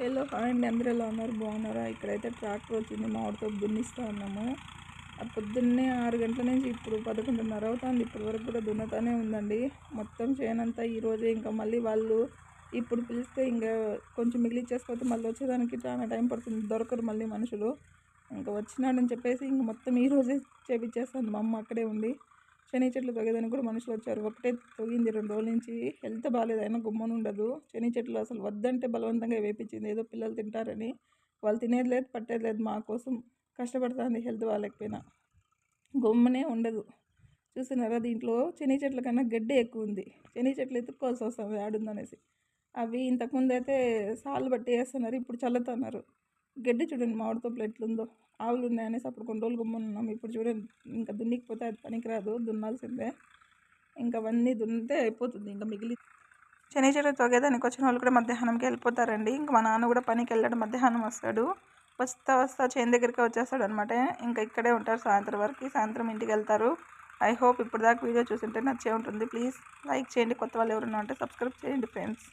Hello hi అండి. అందరూ ఎలా ఉన్నారు? బాగున్నారా? ఇక్కడైతే ట్రాక్టర్ వచ్చింది. మామిడితో దున్నిస్తూ ఉన్నాము. ఆ పొద్దున్నే ఆరు గంటల నుంచి ఇప్పుడు పదకొండున్నర అవుతుంది. ఇప్పటి వరకు కూడా దున్నుతానే ఉందండి. మొత్తం చేయనంతా ఈరోజే ఇంకా మళ్ళీ వాళ్ళు ఇప్పుడు పిలిస్తే ఇంకా కొంచెం మిగిలిచ్చేసుకోతే మళ్ళీ వచ్చేదానికి చాలా టైం పడుతుంది. దొరకరు మళ్ళీ మనుషులు. ఇంకా వచ్చినాడని చెప్పేసి ఇంక మొత్తం ఈరోజే చేపించేస్తాను చేపించేస్తుంది మా అమ్మ అక్కడే ఉండి శని చెట్లు తొగేదని కూడా మనుషులు వచ్చారు. ఒకటే తొగింది రెండు రోజుల నుంచి. హెల్త్ బాగాలేదు అయినా గుమ్మను ఉండదు. శని చెట్లు అసలు వద్దంటే బలవంతంగా వేపించింది. ఏదో పిల్లలు తింటారని. వాళ్ళు తినేది లేదు పట్టేది లేదు. మా కోసం కష్టపడుతుంది హెల్త్ బాగాలేకపోయినా. గమ్మునే ఉండదు. చూస్తున్నారా? దీంట్లో శని చెట్ల కన్నా గడ్డి ఎక్కువ ఉంది. శని చెట్లు ఎత్తుక్కోవాల్సి వస్తుంది ఆడుందనేసి. అవి ఇంతకుముందు అయితే సాలు బట్టి వేస్తున్నారు ఇప్పుడు చల్లుతున్నారు. గడ్డి చూడండి మామిడి తోపులు ఎట్లుందో. ఆవులు ఉన్నాయనేసి అప్పుడు కొన్ని రోజులు గుమ్మని ఉన్నాం. ఇప్పుడు చూడండి ఇంకా దున్నికపోతే అది పనికిరాదు దున్నాల్సిందే. ఇంకా అవన్నీ దున్నితే అయిపోతుంది ఇంకా మిగిలి శని చెట్టు తొగేదానికి వచ్చిన వాళ్ళు కూడా మధ్యాహ్నంకి వెళ్ళిపోతారండి. ఇంకా మా నాన్న కూడా పనికి వెళ్ళాడు మధ్యాహ్నం వస్తాడు. వస్తా వస్తా చేను దగ్గరికి వచ్చేస్తాడు అనమాట ఇంకా ఇక్కడే ఉంటారు సాయంత్రం వరకు. సాయంత్రం ఇంటికి వెళ్తారు. ఐ హోప్ ఇప్పుడు దాకా వీడియో చూసింటే నచ్చే ఉంటుంది. ప్లీజ్ లైక్ చేయండి. కొత్త వాళ్ళు ఎవరైనా ఉంటే సబ్స్క్రైబ్ చేయండి ఫ్రెండ్స్.